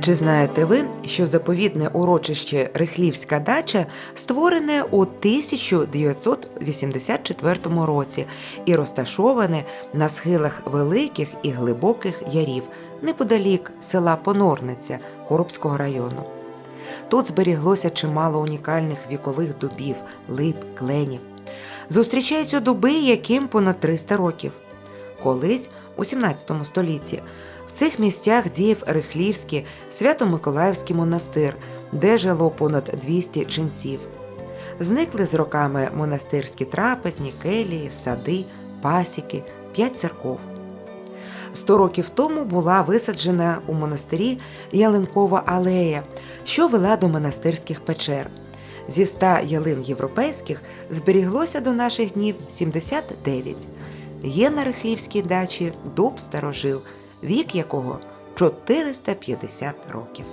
Чи знаєте ви, що заповідне урочище Рихлівська дача створене у 1984 році і розташоване на схилах великих і глибоких ярів неподалік села Понорниця Коробського району. Тут зберіглося чимало унікальних вікових дубів, лип, кленів. Зустрічаються дуби, яким понад 300 років. Колись, у 17 столітті, в цих місцях діяв Рихлівський Свято-Миколаївський монастир, де жило понад 200 ченців. Зникли з роками монастирські трапезні, келії, сади, пасіки, п'ять церков. Сто років тому була висаджена у монастирі ялинкова алея, що вела до монастирських печер. Зі ста ялин європейських зберіглося до наших днів 79. Є на Рихлівській дачі дуб старожил, вік якого 450 років.